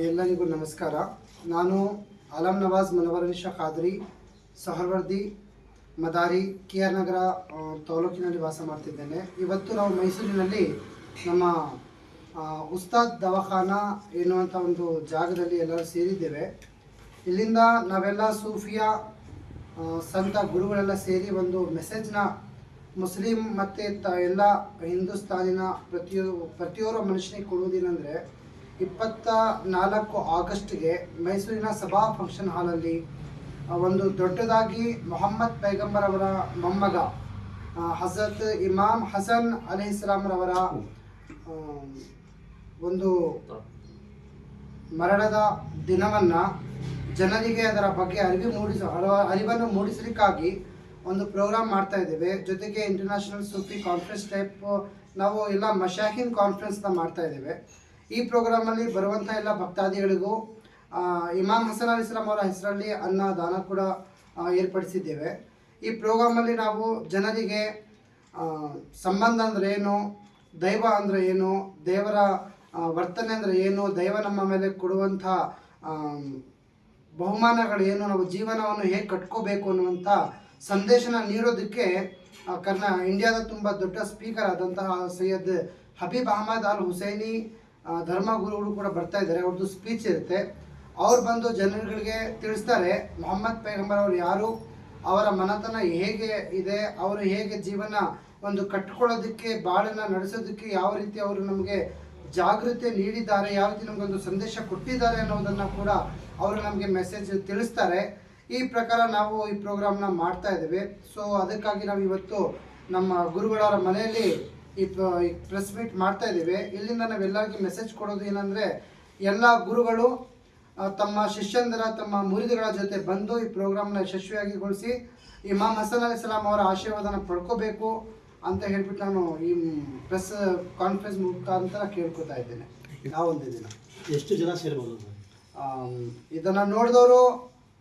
ಎಲ್ಲರಿಗೂ ನಮಸ್ಕಾರ. ನಾನು ಅಲಂ ನವಾಜ್ ಮನವರನಿಷಾ ಖಾದ್ರಿ, ಸಹರ್ವರ್ದಿ ಮದಾರಿ ಕೆ ಆರ್ ನಗರ ತಾಲೂಕಿನಲ್ಲಿ ವಾಸ ಮಾಡ್ತಿದ್ದೇನೆ. ಇವತ್ತು ನಾವು ಮೈಸೂರಿನಲ್ಲಿ ನಮ್ಮ ಉಸ್ತಾದ್ ದವಾಖಾನ ಎನ್ನುವಂಥ ಒಂದು ಜಾಗದಲ್ಲಿ ಎಲ್ಲರೂ ಸೇರಿದ್ದೇವೆ. ಇಲ್ಲಿಂದ ನಾವೆಲ್ಲ ಸೂಫಿಯಾ ಸಂತ ಗುರುಗಳೆಲ್ಲ ಸೇರಿ ಒಂದು ಮೆಸೇಜ್ನ ಮುಸ್ಲಿಂ ಮತ್ತು ತ, ಎಲ್ಲ ಹಿಂದೂಸ್ತಾನಿನ ಪ್ರತಿಯೊ, ಪ್ರತಿಯೊಬ್ಬ ಮನುಷ್ಯನಿಗೆ ಕೊಡುವುದೇನೆಂದರೆ ಇಪ್ಪತ್ತ ನಾಲ್ಕು ಆಗಸ್ಟ್ಗೆ ಮೈಸೂರಿನ ಸಭಾ ಫಂಕ್ಷನ್ ಹಾಲಲ್ಲಿ ಒಂದು ದೊಡ್ಡದಾಗಿ ಮೊಹಮ್ಮದ್ ಪೈಗಂಬರ್ ಅವರ ಮೊಮ್ಮಗ ಹಜರತ್ ಇಮಾಮ್ ಹಸನ್ ಅಲಿ ಇಸ್ಲಾಂರವರ ಒಂದು ಮರಣದ ದಿನವನ್ನು ಜನರಿಗೆ ಅದರ ಬಗ್ಗೆ ಅರಿವು ಮೂಡಿಸ, ಅರಿವ- ಅರಿವನ್ನು ಮೂಡಿಸಲಿಕ್ಕಾಗಿ ಒಂದು ಪ್ರೋಗ್ರಾಮ್ ಮಾಡ್ತಾ ಇದ್ದೇವೆ. ಜೊತೆಗೆ ಇಂಟರ್ನ್ಯಾಷನಲ್ ಸೂಫಿ ಕಾನ್ಫರೆನ್ಸ್ ಟೈಪ್ ನಾವು ಎಲ್ಲ ಮಶಾಹಿನ್ ಕಾನ್ಫರೆನ್ಸ್ನ ಮಾಡ್ತಾ ಇದ್ದೇವೆ. ಈ ಪ್ರೋಗ್ರಾಮಲ್ಲಿ ಬರುವಂಥ ಎಲ್ಲ ಭಕ್ತಾದಿಗಳಿಗೂ ಇಮಾಮ್ ಹಸನ್ ಅಲಿ ಇಸ್ಲಾಂ ಅವರ ಹೆಸರಲ್ಲಿ ಅನ್ನ, ದಾನ ಕೂಡ ಏರ್ಪಡಿಸಿದ್ದೇವೆ. ಈ ಪ್ರೋಗ್ರಾಮಲ್ಲಿ ನಾವು ಜನರಿಗೆ ಸಂಬಂಧ ಅಂದರೆ ಏನು, ದೈವ ಅಂದರೆ ಏನು, ದೇವರ ವರ್ತನೆ ಅಂದರೆ ಏನು, ದೈವ ನಮ್ಮ ಮೇಲೆ ಕೊಡುವಂಥ ಬಹುಮಾನಗಳೇನು ನಾವು ಜೀವನವನ್ನು ಹೇಗೆ ಕಟ್ಕೋಬೇಕು ಅನ್ನುವಂಥ ಸಂದೇಶನ ನೀಡೋದಕ್ಕೆ ಕರ್ನಾ ಇಂಡಿಯಾದ ತುಂಬ ದೊಡ್ಡ ಸ್ಪೀಕರ್ ಆದಂತಹ ಸೈಯದ್ ಹಬೀಬ್ ಅಹಮದ್ ಅಲ್ ಹುಸೈನಿ ಧರ್ಮಗುರುಗಳು ಕೂಡ ಬರ್ತಾ ಇದ್ದಾರೆ, ಅವ್ರದ್ದು ಸ್ಪೀಚ್ ಇರುತ್ತೆ. ಅವ್ರು ಬಂದು ಜನರುಗಳಿಗೆ ತಿಳಿಸ್ತಾರೆ, ಮೊಹಮ್ಮದ್ ಪೈಗಂಬರ್ ಅವರು ಯಾರು, ಅವರ ಮನತನ ಹೇಗೆ ಇದೆ, ಅವರು ಹೇಗೆ ಜೀವನ ಒಂದು ಕಟ್ಕೊಳ್ಳೋದಕ್ಕೆ, ಬಾಳನ್ನ ನಡೆಸೋದಕ್ಕೆ ಯಾವ ರೀತಿ ಅವರು ನಮಗೆ ಜಾಗೃತಿ ನೀಡಿದ್ದಾರೆ, ಯಾವ ರೀತಿ ನಮಗೊಂದು ಸಂದೇಶ ಕೊಟ್ಟಿದ್ದಾರೆ ಅನ್ನೋದನ್ನ ಕೂಡ ಅವರು ನಮಗೆ ಮೆಸೇಜ್ ತಿಳಿಸ್ತಾರೆ. ಈ ಪ್ರಕಾರ ನಾವು ಈ ಪ್ರೋಗ್ರಾಮ್ನ ಮಾಡ್ತಾ ಇದ್ದೇವೆ. ಸೊ ಅದಕ್ಕಾಗಿ ನಾವು ಇವತ್ತು ನಮ್ಮ ಗುರುಗಳವರ ಮನೆಯಲ್ಲಿ ಈ ಪ್ರೆಸ್ ಮೀಟ್ ಮಾಡ್ತಾ ಇದ್ದೀವಿ. ಇಲ್ಲಿಂದ ನಾವೆಲ್ಲರಿಗೂ ಮೆಸೇಜ್ ಕೊಡೋದು ಏನಂದ್ರೆ ಎಲ್ಲ ಗುರುಗಳು ತಮ್ಮ ಶಿಷ್ಯಂದರ ತಮ್ಮ ಮುರಿದುಗಳ ಜೊತೆ ಬಂದು ಈ ಪ್ರೋಗ್ರಾಮ್ನ ಯಶಸ್ವಿಯಾಗಿಗೊಳಿಸಿ ಇಮಾಮ್ ಹಸನ್ ಅಲಿ ಸಲಾಂ ಅವರ ಆಶೀರ್ವಾದನ ಪಡ್ಕೋಬೇಕು ಅಂತ ಹೇಳ್ಬಿಟ್ಟು ನಾನು ಈ ಪ್ರೆಸ್ ಕಾನ್ಫರೆನ್ಸ್ ಮುಖಾಂತರ ಕೇಳ್ಕೊತಾ ಇದ್ದೇನೆ. ಯಾವೊಂದು ದಿನ. ಎಷ್ಟು ಜನ ಸೇರ್ಬೋದು? ಇದನ್ನು ನೋಡಿದವರು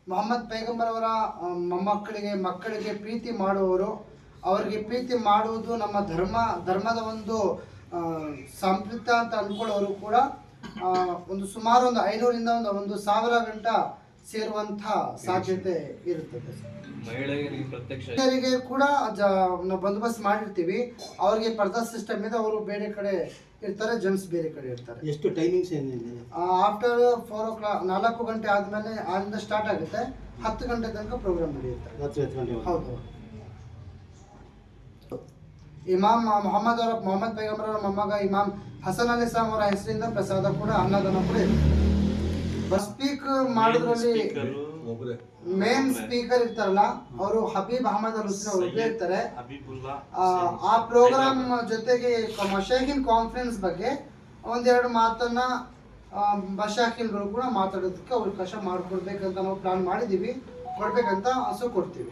ಮೊಹಮ್ಮದ್ ಪೈಗಂಬರ್ ಅವರ ಮೊಮ್ಮಕ್ಕಳಿಗೆ ಮಕ್ಕಳಿಗೆ ಪ್ರೀತಿ ಮಾಡುವವರು ಅವರಿಗೆ ಪ್ರೀತಿ ಮಾಡುವುದು ನಮ್ಮ ಧರ್ಮ ಧರ್ಮದ ಒಂದು ಸಂಪ್ರೀತ ಅಂತ ಅಂದ್ಕೊಳ್ಳೋರು ಕೂಡ ಒಂದು ಸುಮಾರು ಒಂದು ಐನೂರಿಂದ ಒಂದು ಒಂದು ಸಾವಿರ ಗಂಟ ಸೇರುವಂಥ ಸಾಧ್ಯತೆ ಇರುತ್ತದೆ. ಮಹಿಳೆಯರಿಗೆ ಕೂಡ ಬಂದೋಬಸ್ತ್ ಮಾಡಿರ್ತೀವಿ. ಅವ್ರಿಗೆ ಪರ್ದಾ ಸಿಸ್ಟಮ್ ಇದೆ ಅವರು ಬೇರೆ ಕಡೆ ಇರ್ತಾರೆ ಜೆಂಟ್ಸ್ ಬೇರೆ ಕಡೆ ಇರ್ತಾರೆ. ಎಷ್ಟು ಟೈಮಿಂಗ್ಸ್ ಏನಿದೆ? ಆಫ್ಟರ್ ಫೋರ್ ಓ ಕ್ಲಾಕ್ ನಾಲ್ಕು ಗಂಟೆ ಆದಮೇಲೆ ಅಲ್ಲಿಂದ ಸ್ಟಾರ್ಟ್ ಆಗುತ್ತೆ. ಹತ್ತು ಗಂಟೆ ತನಕ ಪ್ರೋಗ್ರಾಮ್ ನಡೆಯುತ್ತೆ. ರಾತ್ರಿ ಹತ್ತು ಗಂಟೆ ಹೌದು. ಇಮಾಮ್ ಮೊಹಮ್ಮದ್ ಅವರ ಮೊಹಮ್ಮದ್ ಪೈಗಂಬರ್ ಅವರ ಮೊಮ್ಮಗ ಇಮಾಮ್ ಹಸನ್ ಅಲಿ ಇಸ್ಲಾಂ ಅವರ ಹೆಸರಿಂದ ಪ್ರಸಾದ ಕೂಡ ಅನ್ನದಾನ ಕೂಡ ಬಸ್ ಸ್ಪೀಕ್ ಮಾಡೋದ್ರಲ್ಲಿ ಮೇನ್ ಸ್ಪೀಕರ್ ಇರ್ತಾರಲ್ಲ ಅವರು ಹಬೀಬ್ ಅಹಮದ್ ಅಲ್ ಹುಸೇನ್ ಒಬ್ಬರೇ ಇರ್ತಾರೆ. ಆ, ಪ್ರೋಗ್ರಾಮ್ ಜೊತೆಗೆ ಮಶಾಕಿನ್ ಕಾನ್ಫರೆನ್ಸ್ ಬಗ್ಗೆ ಒಂದೆರಡು ಮಾತನ್ನ ಆ, ಮಶಾಕಿನ್ಗಳು ಕೂಡ ಮಾತಾಡೋದಕ್ಕೆ ಅವಕಾಶ ಮಾಡಿಕೊಡ್ಬೇಕಂತ ನಾವು ಪ್ಲಾನ್ ಮಾಡಿದ್ದೀವಿ. ಕೊಡ್ಬೇಕಂತ ಹಸು ಕೊಡ್ತೀವಿ.